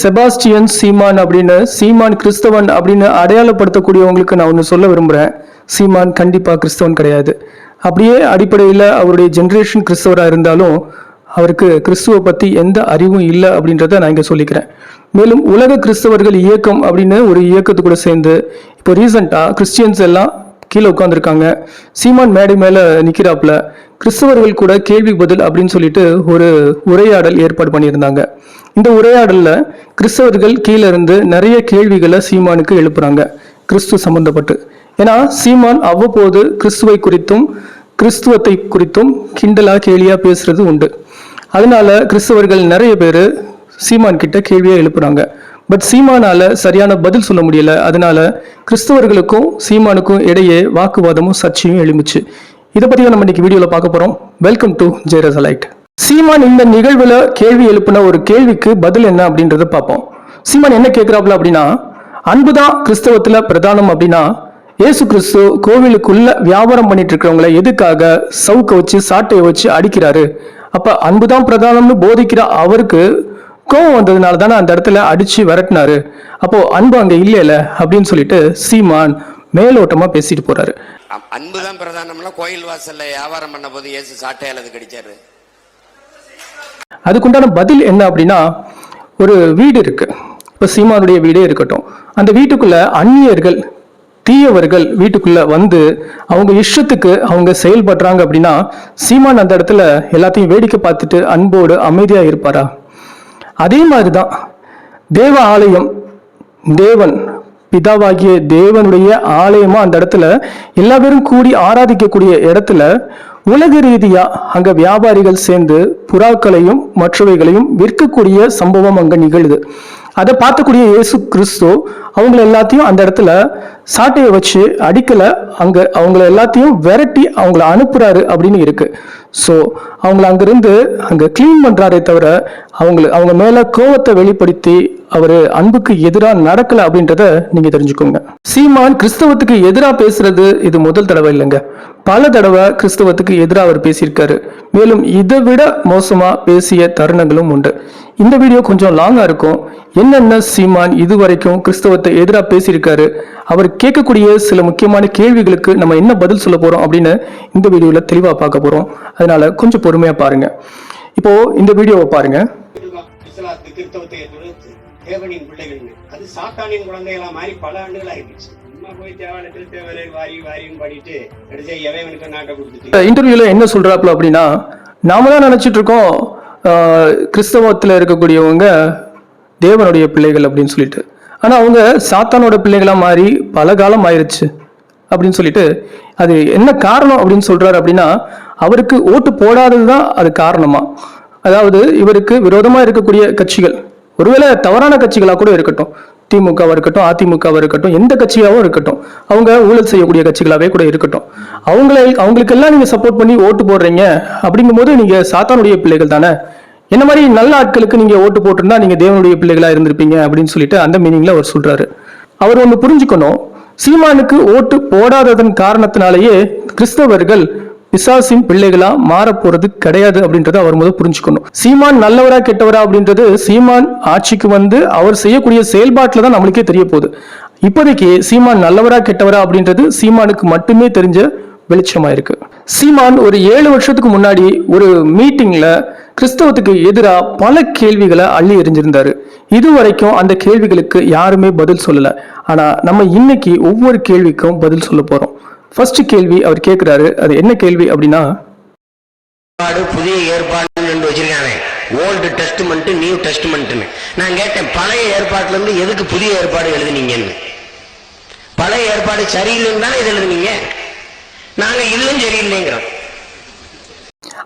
செபாஸ்டியன் சீமான் அப்படின்னு சீமான் கிறிஸ்தவன் அப்படின்னு அடையாளப்படுத்தக்கூடியவங்களுக்கு நான் ஒன்று சொல்ல விரும்புகிறேன் சீமான் கண்டிப்பாக கிறிஸ்தவன் கிடையாது. அப்படியே அடிப்படையில் அவருடைய ஜென்ரேஷன் கிறிஸ்தவராக இருந்தாலும் அவருக்கு கிறிஸ்துவ பற்றி எந்த அறிவும் இல்லை அப்படின்றத நான் இங்கே சொல்லிக்கிறேன். மேலும் உலக கிறிஸ்தவர்கள் இயக்கம் அப்படின்னு ஒரு இயக்கத்து கூட சேர்ந்து இப்போ ரீசண்டாக கிறிஸ்டியன்ஸ் எல்லாம் கீழே உட்காந்துருக்காங்க சீமான் மேடை மேலே நிற்கிறாப்புல கிறிஸ்தவர்கள் கூட கேள்வி பதில் அப்படின்னு சொல்லிட்டு ஒரு உரையாடல் ஏற்பாடு பண்ணியிருந்தாங்க. இந்த உரையாடலில் கிறிஸ்தவர்கள் கீழே இருந்து நிறைய கேள்விகளை சீமானுக்கு எழுப்புறாங்க கிறிஸ்து சம்பந்தப்பட்டு. ஏன்னா சீமான் அவ்வப்போது கிறிஸ்துவை குறித்தும் கிறிஸ்துவத்தை குறித்தும் கிண்டலா கேலியா பேசுறது உண்டு. அதனால கிறிஸ்தவர்கள் நிறைய பேர் சீமான் கிட்ட கேள்வியை எழுப்புறாங்க. பட் சீமானால சரியான பதில் சொல்ல முடியல. அதனால கிறிஸ்தவர்களுக்கும் சீமானுக்கும் இடையே வாக்குவாதமும் சர்ச்சையும் எழுமிச்சு இதை பத்தி நம்ம இன்னைக்கு வீடியோல பார்க்க போறோம். வெல்கம் டு ஜெயரசலைட் சீமான் இந்த நிகழ்வுல கேள்வி எழுப்பின ஒரு கேள்விக்கு பதில் என்ன அப்படின்றத பார்ப்போம். சீமான் என்ன கேட்கிறாப்ல அப்படின்னா அன்புதான் கிறிஸ்தவத்துல பிரதானம் அப்படின்னா இயேசு கிறிஸ்து கோவிலுக்குள்ள வியாபாரம் பண்ணிட்டு இருக்கிறவங்கள எதுக்காக சவுக்க வச்சு சாட்டையை வச்சு அடிக்கிறாரு? அப்ப அன்புதான் பிரதானம்னு போதிக்கிற அவருக்கு கோவம் வந்ததுனால தானே அந்த இடத்துல அடிச்சு விரட்டினாரு. அப்போ அன்பு அங்க இல்லையில அப்படின்னு சொல்லிட்டு சீமான் மேலோட்டமா பேசிட்டு போறாரு. அம்- அன்புதான் பிரதானம்ல கோயில் வாசல்ல வியாபாரம் பண்ண போது இயேசு சாட்டையால் கடிச்சாரு. அதுக்குண்டான பதில் என்ன அப்படின்னா ஒரு வீடு இருக்கு. இப்போ சீமானுடைய வீடே இருக்கட்டும். அந்த வீட்டுக்குள்ள அந்நியர்கள் தீயவர்கள் வீட்டுக்குள்ள வந்து அவங்க இஷ்டத்துக்கு அவங்க செயல்படுறாங்க அப்படின்னா சீமான் அந்த இடத்துல எல்லாத்தையும் வேடிக்கை பார்த்துட்டு அன்போடு அமைதியா இருப்பாரா? அதே மாதிரிதான் தேவ ஆலயம் தேவன் பிதாவாகிய தேவனுடைய ஆலயமா அந்த இடத்துல எல்லா பேரும் கூடி ஆராதிக்கக்கூடிய இடத்துல உலக ரீதியா அங்க வியாபாரிகள் சேர்ந்து புறாக்களையும் மற்றவைகளையும் விற்கக்கூடிய சம்பவம் அங்க நிகழுது. அதை பார்த்தக்கூடிய இயேசு கிறிஸ்து அவங்கள எல்லாத்தையும் அந்த இடத்துல சாட்டையை வச்சு அடிக்கல. அங்க அவங்கள எல்லாத்தையும் விரட்டி அவங்கள அனுப்புறாரு அப்படின்னு இருக்கு. ஸோ அவங்கள அங்கிருந்து அங்க கிளீன் பண்றாரே தவிர அவங்கள அவங்க மேலே கோவத்தை வெளிப்படுத்தி அவர் அன்புக்கு எதிராக நடக்கல அப்படின்றத நீங்க தெரிஞ்சுக்கோங்க. சீமான் கிறிஸ்தவத்துக்கு எதிராக பேசுறது இது முதல் தடவை இல்லைங்க. பல தடவை கிறிஸ்தவத்துக்கு எதிராக அவர் பேசியிருக்காரு. மேலும் இதை விட மோசமா பேசிய தருணங்களும் உண்டு. இந்த வீடியோ கொஞ்சம் லாங்கா இருக்கும். என்னென்ன சீமான் இதுவரைக்கும் கிறிஸ்தவத்தை எதிராக பேசியிருக்காரு? அவர் கேட்கக்கூடிய சில முக்கியமான கேள்விகளுக்கு நம்ம என்ன பதில் சொல்ல போறோம் அப்படின்னு இந்த வீடியோல தெளிவா பார்க்க போறோம். அதனால கொஞ்சம் பொறுமையா பாருங்க. இப்போ இந்த வீடியோவை பாருங்க. கிறிஸ்தவத்தை எதிர்த்து தேவனின் பிள்ளைகள் அது சாத்தானின் குழந்தைகளா பல ஆண்டுகள் ஆயிடுச்சு இன்டர்வியூல என்ன சொல்றாப்புல அப்படின்னா நாம தான் நினைச்சிட்டு இருக்கோம் கிறிஸ்தவத்துல இருக்கக்கூடியவங்க தேவனுடைய பிள்ளைகள் அப்படின்னு சொல்லிட்டு. ஆனா அவங்க சாத்தானோட பிள்ளைகளா மாறி பல காலம் ஆயிருச்சு. அப்படின்னு சொல்லிட்டு அது என்ன காரணம் அப்படின்னு சொல்றாரு அப்படின்னா அவருக்கு ஓட்டு போடாதது தான் அது காரணமா? அதாவது இவருக்கு விரோதமா இருக்கக்கூடிய கட்சிகள் ஒருவேளை தவறான கட்சிகளாக கூட இருக்கட்டும் திமுகவாக இருக்கட்டும் அதிமுகவாக இருக்கட்டும் எந்த கட்சியாகவும் இருக்கட்டும் அவங்க ஊழல் செய்யக்கூடிய கட்சிகளாகவே கூட இருக்கட்டும். அவங்கள அவங்களுக்கெல்லாம் நீங்கள் சப்போர்ட் பண்ணி ஓட்டு போடுறீங்க அப்படிங்கும்போது நீங்கள் சாத்தானுடைய பிள்ளைகள் தானே? என்ன மாதிரி நல்ல ஆட்களுக்கு நீங்கள் ஓட்டு போட்டிருந்தா நீங்கள் தேவனுடைய பிள்ளைகளாக இருந்திருப்பீங்க அப்படின்னு சொல்லிட்டு அந்த மீனிங்கில் அவர் சொல்கிறாரு அவர் ஒன்று புரிஞ்சுக்கணும் சீமானுக்கு ஓட்டு போடாததன் காரணத்தினாலேயே கிறிஸ்தவர்கள் பிசாசின் பிள்ளைகளா மாற போறது கிடையாது அப்படின்றத அவர் முதல் புரிஞ்சுக்கணும். சீமான் நல்லவரா கெட்டவரா அப்படின்றது சீமான் ஆட்சிக்கு வந்து அவர் செய்யக்கூடிய செயல்பாட்டில் தான் நம்மளுக்கே தெரிய போகுது. இப்போதைக்கு சீமான் நல்லவரா கெட்டவரா அப்படின்றது சீமானுக்கு மட்டுமே தெரிஞ்ச வெளிச்சமா இருக்கு சீமான் ஒரு ஏழு வருஷத்துக்கு முன்னாடி ஒரு மீட்டிங்ல கிறிஸ்தவத்துக்கு எதிராக பல கேள்விகளை அள்ளி எறிஞ்சிருந்தாரு. இதுவரைக்கும் அந்த கேள்விகளுக்கு யாருமே பதில் சொல்லல. ஆனா நம்ம இன்னைக்கு ஒவ்வொரு கேள்விக்கும் பதில் சொல்ல போறோம். ஃபர்ஸ்ட் கேள்வி அவர் கேட்கிறாரு அது என்ன கேள்வி அப்படின்னா ஏற்பாடு புதிய ஏற்பாடு ரெண்டு வச்சிருக்காங்க. ஓல்டு டெஸ்ட்மெண்ட் நியூ டெஸ்ட்மெண்ட்னு நான் கேட்டேன் பழைய ஏற்பாட்டுல இருந்து எதுக்கு புதிய ஏற்பாடு எழுதுனீங்கன்னு? பழைய ஏற்பாடு சரியில்லைன்னு தானே இது எழுதுனீங்க? நாங்க இதுவும் சரியில்லைங்கிறோம்.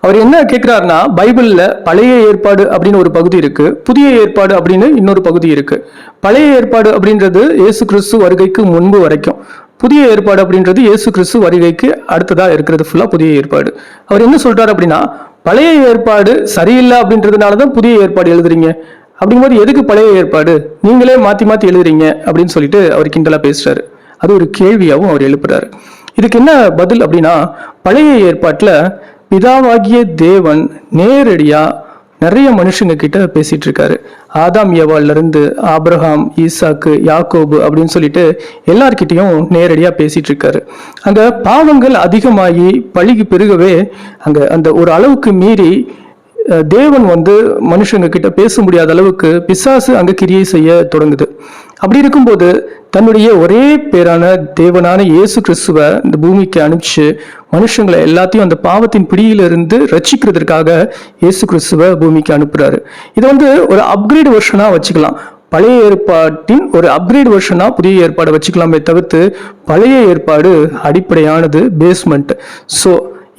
அவர் என்ன கேட்கிறாருன்னா பைபிளில் பழைய ஏற்பாடு அப்படின்னு ஒரு பகுதி இருக்கு புதிய ஏற்பாடு அப்படின்னு இன்னொரு பகுதி இருக்கு. பழைய ஏற்பாடு அப்படின்றது இயேசு கிறிஸ்து வருகைக்கு முன்பு வரைக்கும். புதிய ஏற்பாடு அப்படின்றது இயேசு கிறிஸ்து வருகைக்கு அடுத்ததாக இருக்கிறது ஃபுல்லாக புதிய ஏற்பாடு. அவர் என்ன சொல்றாரு அப்படின்னா பழைய ஏற்பாடு சரியில்லை அப்படின்றதுனால தான் புதிய ஏற்பாடு எழுதுறீங்க. அப்படிங்கும்போது எதுக்கு பழைய ஏற்பாடு? நீங்களே மாற்றி மாற்றி எழுதுறீங்க. அப்படின்னு சொல்லிட்டு அவர் கிண்டலாக பேசுறாரு. அது ஒரு கேள்வியாகவும் அவர் எழுப்புறாரு. இதுக்கு என்ன பதில் அப்படின்னா பழைய ஏற்பாட்டில் பிதாவாகிய தேவன் நேரடியா நிறைய மனுஷங்க கிட்ட பேசிட்டு இருக்காரு ஆதாம் ஏவாள்ல இருந்து ஆப்ரஹாம் ஈசாக்கு யாக்கோபு அப்படின்னு சொல்லிட்டு எல்லார்கிட்டையும் நேரடியா பேசிட்டு இருக்காரு அங்க பாவங்கள் அதிகமாகி பழிக்கு பெருகவே அங்க அந்த ஒரு அளவுக்கு மீறி தேவன் வந்து மனுஷங்க கிட்ட பேச முடியாத அளவுக்கு பிசாசு அங்க கிரியை செய்ய தொடங்குது. அப்படி இருக்கும்போது தன்னுடைய ஒரே பேரான தேவனான இயேசு கிறிஸ்துவை இந்த பூமிக்கு அனுப்பிச்சு மனுஷங்களை எல்லாத்தையும் அந்த பாவத்தின் பிடியிலிருந்து ரட்சிக்கிறதுக்காக இயேசு கிறிஸ்துவை பூமிக்கு அனுப்புறாரு. இதை வந்து ஒரு அப்கிரேட் வெர்ஷனா வச்சுக்கலாம். பழைய ஏற்பாட்டின் ஒரு அப்கிரேட் வெர்ஷனா புதிய ஏற்பாடை வச்சுக்கலாமே தவிர்த்து பழைய ஏற்பாடு அடிப்படையானது பேஸ்மெண்ட் ஸோ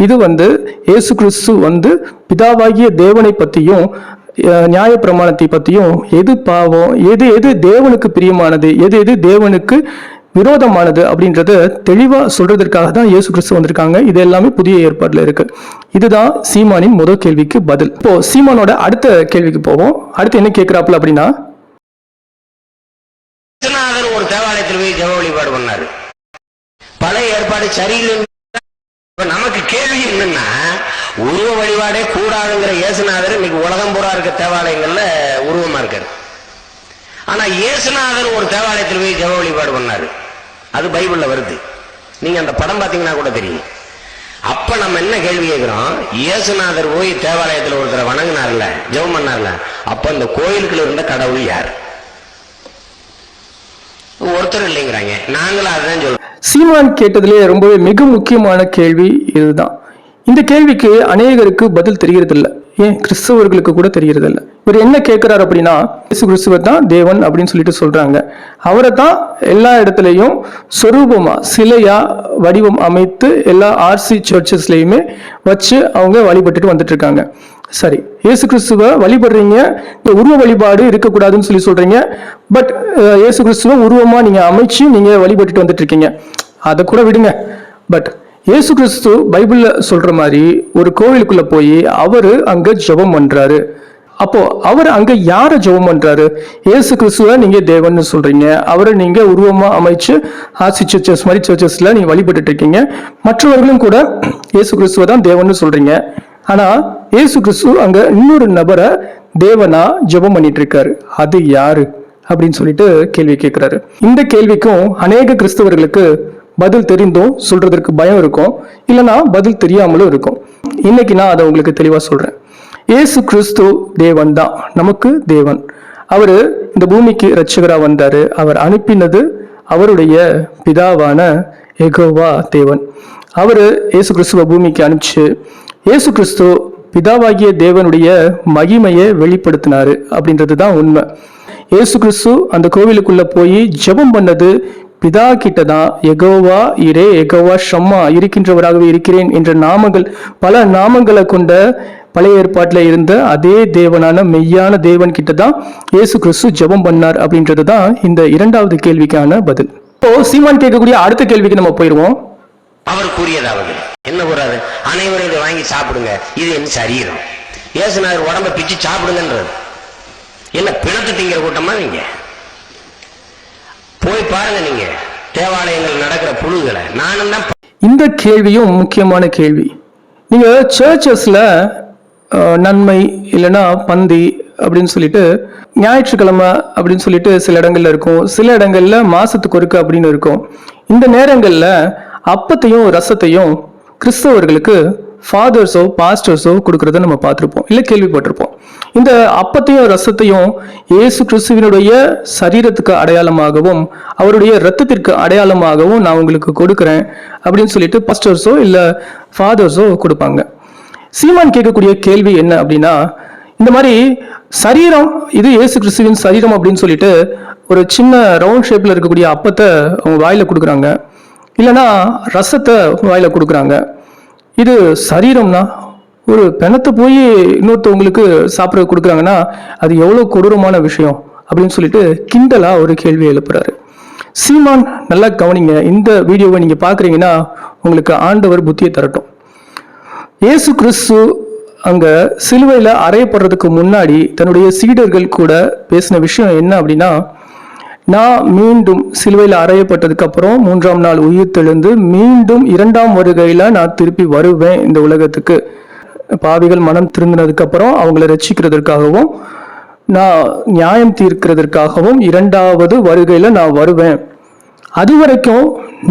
இது வந்து இயேசு கிறிஸ்து வந்து பிதாவாகிய தேவனை பற்றியும் நியாய பிரமாணத்தை பற்றியும் எது பாவம் எது எது தேவனுக்கு பிரியமானது எது எது தேவனுக்கு விரோதமானது அப்படின்றத தெளிவாக சொல்றதற்காக தான் இயேசு கிறிஸ்து வந்திருக்காங்க. இது எல்லாமே புதிய ஏற்பாட்டில் இருக்கு. இதுதான் சீமானின் முதல் கேள்விக்கு பதில். இப்போ சீமானோட அடுத்த கேள்விக்கு போவோம். அடுத்து என்ன கேட்கிறாப்புல அப்படின்னா? ஒரு தேவாலயத்தில் போய் ஜெப வழிபாடு பண்ணாரு. பழைய ஏற்பாடு சரியில்லை நமக்கு கேள்வி என்னன்னா உருவ வழிபாடே கூடாதுங்கிற இயேசுநாதர் இன்னைக்கு உலகம் பூரா இருக்க தேவாலயங்கள்ல உருவமா இருக்காரு. ஆனா இயேசுநாதர் ஒரு தேவாலயத்தில் போய் ஜெப வழிபாடு பண்ணாரு. அது பைபிள்ல வருது. நீங்க அந்த படம் பாத்தீங்கன்னா கூட தெரியும். அப்ப நம்ம என்ன கேள்வி கேட்கிறோம்? இயேசுநாதர் போய் தேவாலயத்தில் ஒருத்தரை வணங்கினார்ல ஜெபம் பண்ணார்ல அப்ப அந்த கோயிலுக்குள்ள இருந்த கடவுள் யார்? ஒருத்தர் இல்லைங்கிறாங்க. நாங்களும் அதுதான் சொல்றோம். சீமான் கேட்டதுலேயே ரொம்பவே மிக முக்கியமான கேள்வி இதுதான். இந்த கேள்விக்கு அநேகருக்கு பதில் தெரியறதில்ல ஏன்? கிறிஸ்தவர்களுக்கு கூட தெரியறதில்ல இவர் என்ன கேட்கிறார் அப்படின்னா இயேசு கிறிஸ்துவை தான் தேவன் அப்படின்னு சொல்லிட்டு சொல்றாங்க. அவரை தான் எல்லா இடத்துலையும் சொரூபமா சிலையா வடிவம் அமைத்து எல்லா ஆர்சி சர்ச்சஸ்லையுமே வச்சு அவங்க வழிபட்டுட்டு வந்துட்டு இருக்காங்க சரி இயேசு கிறிஸ்துவ வழிபடுறீங்க. இந்த உருவ வழிபாடு இருக்கக்கூடாதுன்னு சொல்லி சொல்றீங்க. பட் இயேசு கிறிஸ்துவ உருவமா நீங்க அமைச்சு நீங்க வழிபட்டுட்டு வந்துட்டு இருக்கீங்க அதை கூட விடுங்க. பட் இயேசு கிறிஸ்து பைபிளில் சொல்ற மாதிரி ஒரு கோவிலுக்குள்ள போய் அவர் அங்க ஜெபம் பண்றாரு. அப்போ அவர் அங்க யார ஜெபம் பண்றாரு? இயேசு கிறிஸ்துவ நீங்க தேவன்னு சொல்றீங்க. அவரை நீங்க உருவமா அமைச்சு ஆசி சர்ச்சஸ் மாதிரி சர்ச்சஸ்ல நீங்க வழிபட்டுட்டு இருக்கீங்க. மற்றவர்களும் கூட இயேசு கிறிஸ்துவ தான் தேவன்னு சொல்றீங்க. ஆனா ஏசு கிறிஸ்து அங்க இன்னொரு நபரை தேவனா ஜெபம் பண்ணிட்டு இருக்காரு. அது யாரு? அப்படின்னு சொல்லிட்டு கேள்வி கேட்கிறாரு இந்த கேள்விக்கும் அநேக கிறிஸ்தவர்களுக்கு பதில் தெரிந்தும் சொல்றதற்கு பயம் இருக்கும் இல்லைன்னா பதில் தெரியாமலும் இருக்கும். இன்னைக்கு நான் அதை உங்களுக்கு தெளிவாக சொல்றேன். ஏசு கிறிஸ்து தேவன் தான் நமக்கு தேவன். அவர் இந்த பூமிக்கு ரட்சகராக வந்தார். அவர் அனுப்பினது அவருடைய பிதாவான எகோவா தேவன். அவர் இயேசு கிறிஸ்துவ பூமிக்கு அனுப்பிச்சு இயேசு கிறிஸ்து பிதாவாகிய தேவனுடைய மகிமையை வெளிப்படுத்தினாரு அப்படின்றது தான் உண்மை. இயேசு கிறிஸ்து அந்த கோவிலுக்குள்ள போய் ஜெபம் பண்ணது பிதா கிட்ட தான் எகோவா இரே எகோவா ஷம்மா இருக்கின்றவராகவே இருக்கிறேன் என்ற நாமங்கள் பல நாமங்களை கொண்ட பழைய ஏற்பாட்டில் இருந்த அதே தேவனான மெய்யான தேவன் கிட்ட தான் இயேசு கிறிஸ்து ஜெபம் பண்ணார் அப்படின்றது தான் இந்த இரண்டாவது கேள்விக்கான பதில். இப்போ சீமான் கேட்கக்கூடிய அடுத்த கேள்விக்கு நம்ம போயிடுவோம் அவர் கூறியதாவது என்ன கூறாரு? அனைவரும் இதை வாங்கி சாப்பிடுங்க இது என் சரீரம். இயேசுநாதர் உடம்ப பிச்சு சாப்பிடுங்கன்றது. என்ன பிணத்து திங்கிற கூட்டமா நீங்க? போய் பாருங்க நீங்க. தேவாலயங்கள் நடக்கிற புழுகளை நானும் தான் இந்த கேள்வியும் முக்கியமான கேள்வி. நீங்க சர்ச்சஸ்ல நன்மை இல்லைன்னா பந்தி அப்படின்னு சொல்லிட்டு ஞாயிற்றுக்கிழமை அப்படின்னு சொல்லிட்டு சில இடங்கள்ல இருக்கும். சில இடங்கள்ல மாசத்துக்கு ஒருக்கு அப்படின்னு இருக்கும். இந்த நேரங்கள்ல அப்பத்தையும் ரசத்தையும் கிறிஸ்தவர்களுக்கு ஃபாதர்ஸோ பாஸ்டர்ஸோ கொடுக்கறத நம்ம பார்த்துருப்போம். இல்லை கேள்விப்பட்டிருப்போம். இந்த அப்பத்தையும் ரசத்தையும் இயேசு கிறிஸ்துவினுடைய சரீரத்துக்கு அடையாளமாகவும் அவருடைய ரத்தத்திற்கு அடையாளமாகவும் நான் உங்களுக்கு கொடுக்குறேன் அப்படின்னு சொல்லிட்டு பாஸ்டர்ஸோ இல்லை ஃபாதர்ஸோ கொடுப்பாங்க. சீமான் கேட்கக்கூடிய கேள்வி என்ன அப்படின்னா இந்த மாதிரி சரீரம் இது இயேசு கிறிஸ்துவின் சரீரம் அப்படின்னு சொல்லிட்டு ஒரு சின்ன ரவுண்ட் ஷேப்பில் இருக்கக்கூடிய அப்பத்தை அவங்க வாயில் கொடுக்குறாங்க. இல்லைன்னா ரசத்தை வாயில் கொடுக்குறாங்க. இது சரீரம்னா ஒரு பிணத்தை போய் இன்னொருத்தவங்களுக்கு சாப்பிட கொடுக்குறாங்கன்னா அது எவ்வளோ கொடூரமான விஷயம் அப்படின்னு சொல்லிட்டு கிண்டலா ஒரு கேள்வி எழுப்புறாரு. சீமான் நல்லா கவனிங்க. இந்த வீடியோவை நீங்கள் பார்க்குறீங்கன்னா உங்களுக்கு ஆண்டவர் புத்தியை தரட்டும். இயேசு கிறிஸ்து அங்கே சிலுவையில் அறையப்படுறதுக்கு முன்னாடி தன்னுடைய சீடர்கள் கூட பேசின விஷயம் என்ன அப்படின்னா நான் மீண்டும் சிலுவையில் அறையப்பட்டதுக்கு அப்புறம் மூன்றாம் நாள் உயிர் தெழுந்து மீண்டும் இரண்டாம் வருகையில் நான் திருப்பி வருவேன் இந்த உலகத்துக்கு. பாவிகள் மனம் திருந்தினதுக்கு அப்புறம் அவங்கள ரசிக்கிறதுக்காகவும் நான் நியாயம் தீர்க்கிறதுக்காகவும் இரண்டாவது வருகையில் நான் வருவேன். அது வரைக்கும்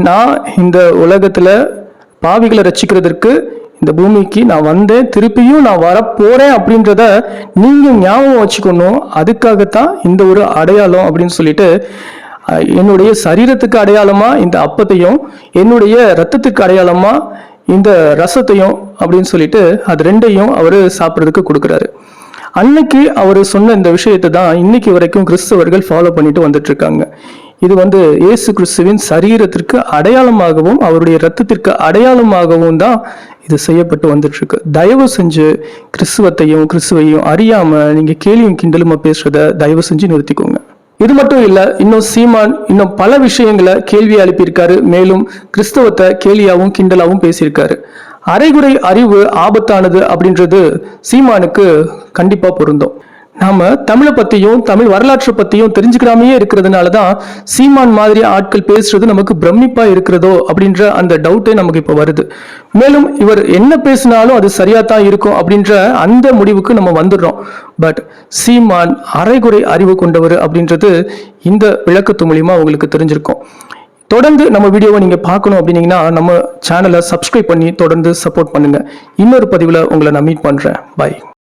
நான் இந்த உலகத்தில் பாவிகளை ரசிக்கிறதுக்கு இந்த பூமிக்கு நான் வந்தேன் திருப்பியும் நான் வரப்போறேன் அப்படின்றத நீங்கள் ஞாபகம் வச்சுக்கணும். அதுக்காகத்தான் இந்த ஒரு அடையாளம் அப்படின்னு சொல்லிட்டு என்னுடைய சரீரத்துக்கு அடையாளமா இந்த அப்பத்தையும் என்னுடைய ரத்தத்துக்கு அடையாளமா இந்த ரசத்தையும் அப்படின்னு சொல்லிட்டு அது ரெண்டையும் அவர் சாப்பிட்றதுக்கு கொடுக்குறாரு. அன்னைக்கு அவர் சொன்ன இந்த விஷயத்தை தான் இன்னைக்கு வரைக்கும் கிறிஸ்தவர்கள் ஃபாலோ பண்ணிட்டு வந்துட்டு இருக்காங்க இது வந்து இயேசு கிறிஸ்துவின் சரீரத்திற்கு அடையாளமாகவும் அவருடைய ரத்தத்திற்கு அடையாளமாகவும் தான் இது செய்யப்பட்டு வந்துட்டுருக்கு தயவு செஞ்சு கிறிஸ்துவத்தையும் கிறிஸ்துவையும் அறியாமல் நீங்கள் கேலியும் கிண்டலுமா பேசுகிறத தயவு செஞ்சு நிறுத்திக்கோங்க. இது மட்டும் இல்லை இன்னும் சீமான் இன்னும் பல விஷயங்களை கேள்வி அனுப்பியிருக்காரு. மேலும் கிறிஸ்தவத்தை கேலியாகவும் கிண்டலாகவும் பேசியிருக்காரு. அரைகுறை அறிவு ஆபத்தானது அப்படின்றது சீமானுக்கு கண்டிப்பாக பொருந்தும். நாம தமிழை பத்தியும் தமிழ் வரலாற்றை பத்தியும் தெரிஞ்சுக்கிறாமையே இருக்கிறதுனால தான் சீமான் மாதிரி ஆட்கள் பேசுறது நமக்கு பிரமிப்பா இருக்கிறதோ அப்படின்ற அந்த டவுட்டே நமக்கு இப்போ வருது. மேலும் இவர் என்ன பேசினாலும் அது சரியா தான் இருக்கும் அப்படின்ற அந்த முடிவுக்கு நம்ம வந்துடுறோம். பட் சீமான் அரைகுறை அறிவு கொண்டவர் அப்படின்றது இந்த விளக்கத்து மூலியமா உங்களுக்கு தெரிஞ்சிருக்கும். தொடர்ந்து நம்ம வீடியோவை நீங்கள் பார்க்கணும் அப்படின்னீங்கன்னா நம்ம சேனலை சப்ஸ்கிரைப் பண்ணி தொடர்ந்து சப்போர்ட் பண்ணுங்கள் இன்னொரு பதிவில் உங்களை நான் மீட் பண்ணுறேன் பாய்